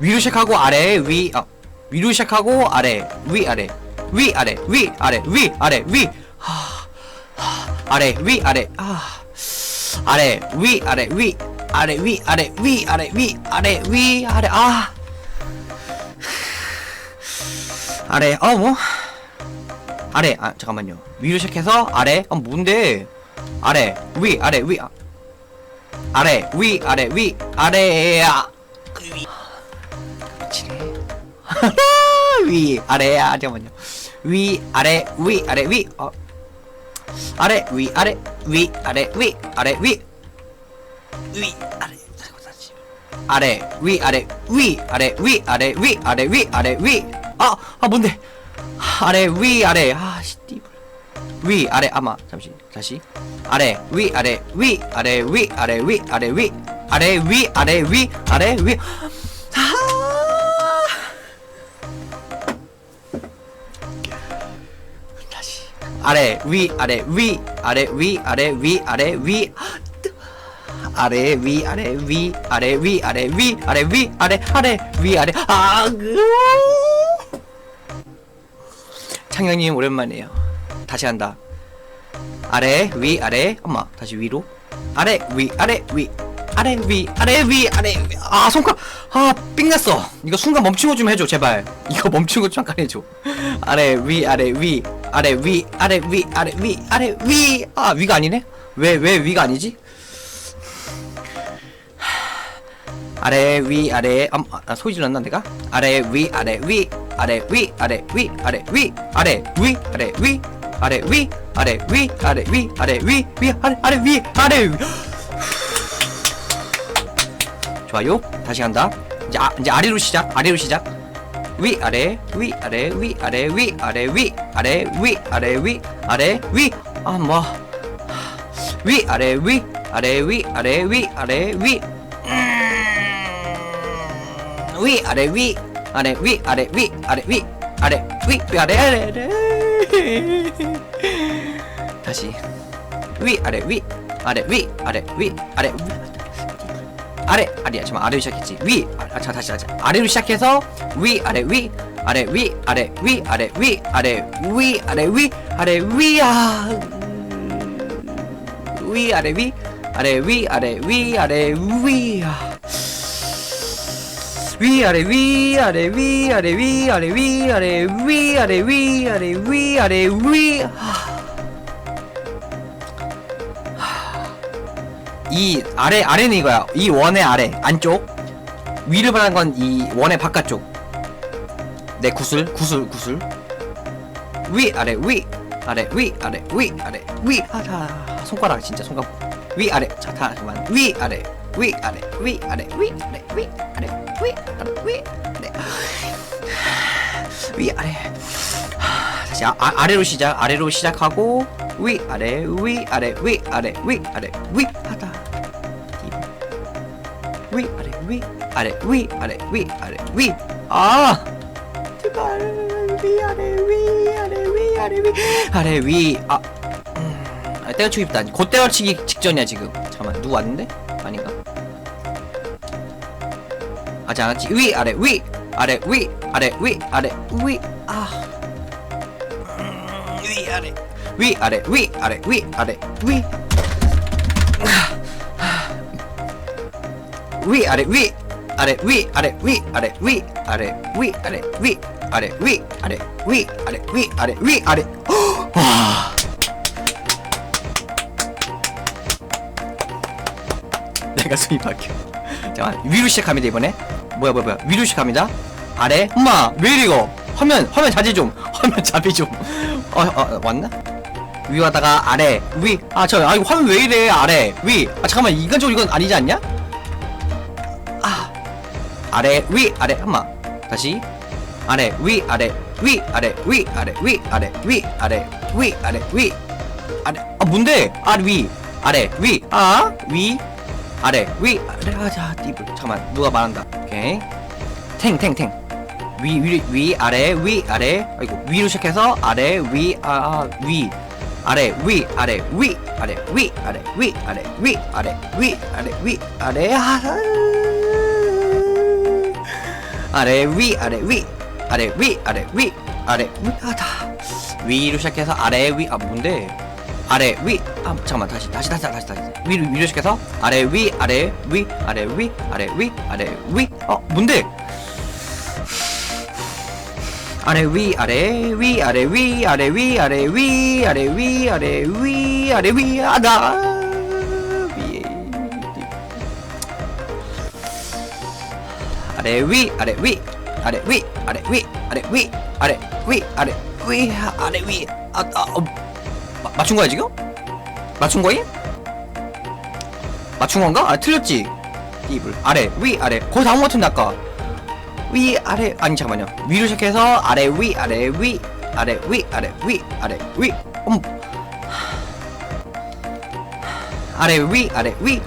위로 시작하고 아래 위 아, 위로 시작하고 아래 위 아래 위 아래 위 아래 위 아래 위 하, 하, 아래 위 아래 아 아래 위 아래 위 아래 위 아래 위 아래 위 아래 위 아래 아 아래 어 뭐 아래 아 잠깐만요 위로 시작해서 아래 아 뭔데 아래 위 아래 위 아, 아래 위 아래 위 아래 아, 그 위. 미치네 위 아래 아 잠깐만요 위 아래 위 아래 위 어. 아래 위 아래 위 아래 위 아래 위 위 아래. 아래 위 아래 위 아래 위 아래 위 아래 위 아래 위아아 뭔데 아래 위 아래 아 씨띠 위 아래 아마 잠시 다시 아래 위 아래 위 아래 위 아래 위 아래 위 아래 위 아래 위 아래 위 아. 아래 위 아래 위 아래 위 아래 위 아래 위 아래 위 아래 위 아래 위 아래 위 아래 위 아래 아래 위 아래 아 으. 창영님 오랜만이에요 다시 한다 아래 위 아래 엄마 다시 위로 아래 위 아래 위 아래 위 아래 위 아래 위. 아 손가락 아 삥났어 이거 순간 멈추고 좀 해줘 제발 이거 멈추고 잠깐 해줘 아래 위 아래 위 아래 위 아래 위 아래 위 아래 위 아 위가 아니네 왜 왜 위가 아니지 아래 위 아래 음, 아, 소리 질렀나 내가 아래 위 아래 위 아래 위 아래 위 아래 위 아래 위 아래 위 아래 위 아래 위 아래 위 아래 위 위 아래 아래 위 아래 위 좋아요 다시 간다 이제 아, 이제 아래로 시작 아래로 시작 ィアレウィアレウィアレウィアレウィアレウィアレウィアレウィあんわウィアレウィアレウィアレウィアレウィウィアレウィあれウィあれウィあれウィあれウィあれあれあれだしウィあれウィあれウィあれウィあれウィ 아래 아니야 잠깐 아래로 시작했지 위 아, 자 다시 하자 아래로 시작해서 위 아래 위 아래 위 아래 위 아래 위 아래 위 아래 위 아래 위아 위 아래 위 아래 위 아래 위 아래 위아 위 아래 위 아래 위 아래 위 아래 위 아래 위 아래 위 아래 위 아래 위 이 아래 아래는 이거야 이 원의 아래 안쪽 위를 말하는 건 이 원의 바깥쪽 내 구슬 구슬 구슬 위 아래 위 아래 위 아래 위 아래 위 하다 손가락 진짜 손가락 위 아래 자 다, 잠깐만 위 아래 위 아래 위 아래 위 아래 위 아래 위 아래 위 아래 위 아래 하, 다시 아, 아, 아 래로 시작 아래로 시작하고 위 아래 위 아래 위 아래 위 아래 위 하다 위 아래 위 아래 위 아래 위 아래 위 아 제발 위 아래 위 아래 위 아래 위 아래 위 아 음, 아, 때려치기 있다 곧 때려치기 직전이야 지금 잠깐만 누구 왔는데 아닌가 아직 안 왔지 위 아래 위 아래 위 아래 위 아래 위 아 음, 위 아래 위 아래 위 아래 위 아래 위 위 아래 위 아래 위 아래 위 아래 위 아래 위 아래 위 아래 위 아래 위 아래 위 아래 위 아래 와 내가 숨이 막혀 잠깐 위로 시작합니다 이번에 뭐야 뭐야 뭐야 위로 시작합니다 아래 엄마 왜 이거 화면 화면 자제 좀 화면 자비 좀어 어, 왔나 위 하다가 아래 위아저 아 이거 화면 왜 이래 아래 위아 잠깐만 인간적으로 이건 아니지 않냐 아 아래 위 아래 한마 다시 아래 위 아래 위 아래 위 아래 위 아래 위 아래 위 아래 위 아래 아 뭔데 아위 아래 위 아 위 아래 위 아래 아자 띠블 잠깐만 누가 말한다 오케이 탱탱탱 위 위 위 아래 위 아래 아이고 위로 시작해서 아래 위아위 아래 위 아래 위 아래 위 아래 위 아래 위 아래 위 아래 위 아래 아아 래 위 아래 위 아래 위 아래 위 아래 위 아다 위로 시작해서 아래 위 아 뭔데 아래 위 아 잠깐만 다시 다시 다시 다시 다시 위로 위로 시작해서 아래 위 아래 위 아래 위 아래 위 아래 위어 뭔데 아래 위 아래 위 아래 위 아래 위 아래 위 아래 위 아래 위 아래 위 아다 아래 위 아래 위 아래 위 아래 위 아래 위 아래 위 아래 위 아래 위 아, 아, 어, 마, 맞춘 거야 지금? 맞춘 거임? 맞춘 건가? 아 틀렸지 이불 아래 위 아래 거의 것 같은데 아까 위 아래 아니 잠깐만요 위로 시작해서 아래 위 아래 위 아래 위 아래 위 아래 위 음. 아래 위 아래 위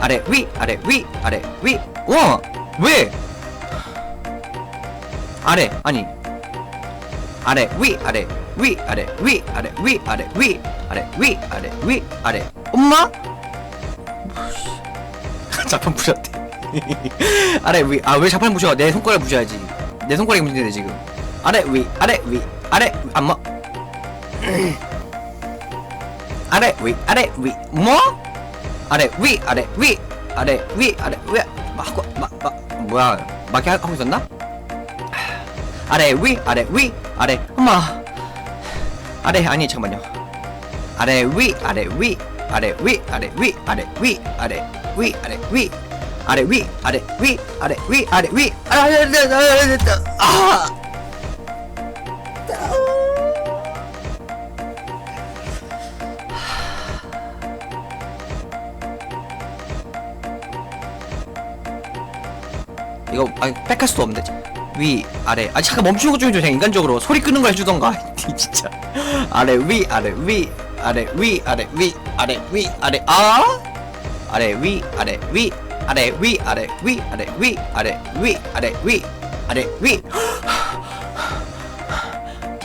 아래 위 아래 위 아래 위와 왜? 아래 아니 아래 위 아래 위 아래 위 아래 위 아래 위 아래 위 아래 위 아래 엄마 자판 부셨대 아래 위 아 왜 자판 부셔 내 손가락 부셔야지 내 손가락이 문제네 지금 아래 위 아래 위 아래 안마 아래 위 아래 위 뭐? 아래 위 아래 위 아래 위 아래 위 하고 막막 뭐야 하- 하고 있었나? 아래 위 아래 위 아래 엄마 아래 아니 잠깐만요 아래 위 아래 위 아래 위 아래 위 아래 위 아래 위 아래 위 아래 위 아래 위 아래 위 아래 위 아래 위 아 이거 아니 빽할 수도 없는데 위 아래 아 잠깐 멈추는 것좀 해줘 그냥 인간적으로 소리 끄는 거 해주던가 진짜 아래 위 아래 위 아래 위 아래 위 아래 위 아래 아 아래 위 아래 위 아래 위 아래 위 아래 위 아래 위 아래 위 아래 위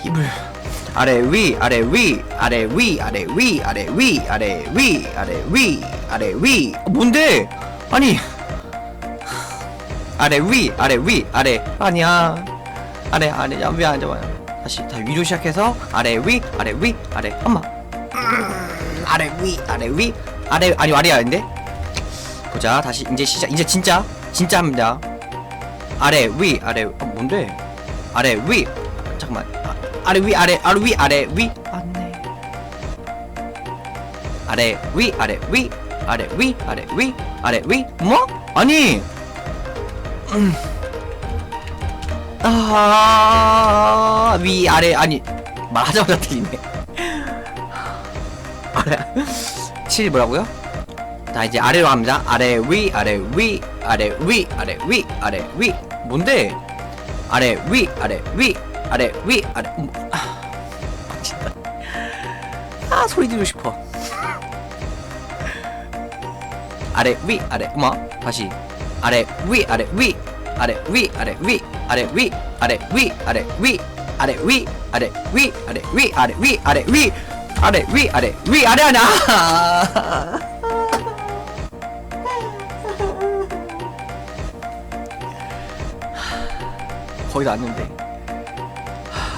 이불 아래 위 아래 위 아래 위 아래 위 아래 위 아래 위 아래 위 아래 위 어, 뭔데 아니 아래 위 아래 위 아래 아니야 아래 아래 야 미안 잠깐만 다시 다 위로 시작해서 아래 위 아래 위 아래 엄마 음, 아래 위 아래 위 아래 아니 아래 아닌데 보자 다시 이제 시작 이제 진짜 진짜 합니다 아래 위 아래 어, 뭔데 아래 위 잠깐만 아, 아래 위 아래 아래 위 아래 위 안네 아래 위 아래 위 아래 위 아래 위 아래 위 뭐? 아니 아, 위, 아래, 아니, 말하자마자 틀리네. 아래, 7 뭐라고요? 자, 이제 아래로 갑니다. 아래, 위, 아래, 위, 아래, 위, 아래, 위, 아래, 위. 뭔데? 아래, 위, 아래, 위, 아래, 위, 아래, 음, 아, 진짜. 아, 소리 지르고 싶어. 아래, 위, 아래, 엄마, 다시. 아래, 위, 아래, 위, 아래, 위, 아래, 위, 아래, 위, 아래, 위, 아래, 위, 아래, 위, 아래, 위, 아래, 위, 아래, 위, 아래, 위, 아래, 위, 아래, 위, 아래, 아래. 거의 다 왔는데.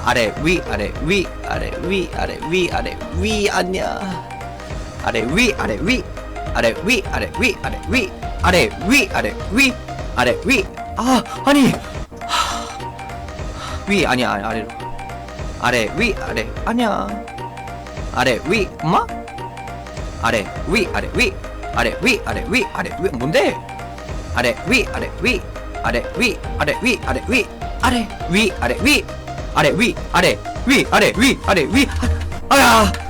아래, 위, 아래, 위, 아래, 위, 아래, 위, 아래, 위, 아니야. 아래, 위, 아래, 위, 아래, 위, 아래, 위, 아래, 위, 아래, 위, 아래, 위, 아래, 위. 아, 아니. 위 아니야 아래, 아래로 아래 위 아래 아니야 아래 위 엄마 아래 위 아래 위 아래 위 아래 위 아래 위 뭔데 아래 위 아래 위 아래 위 아래 위 아래 위 아래 위 아래 위 아래 위 아래 위 아래 위 아래 위 아, 아야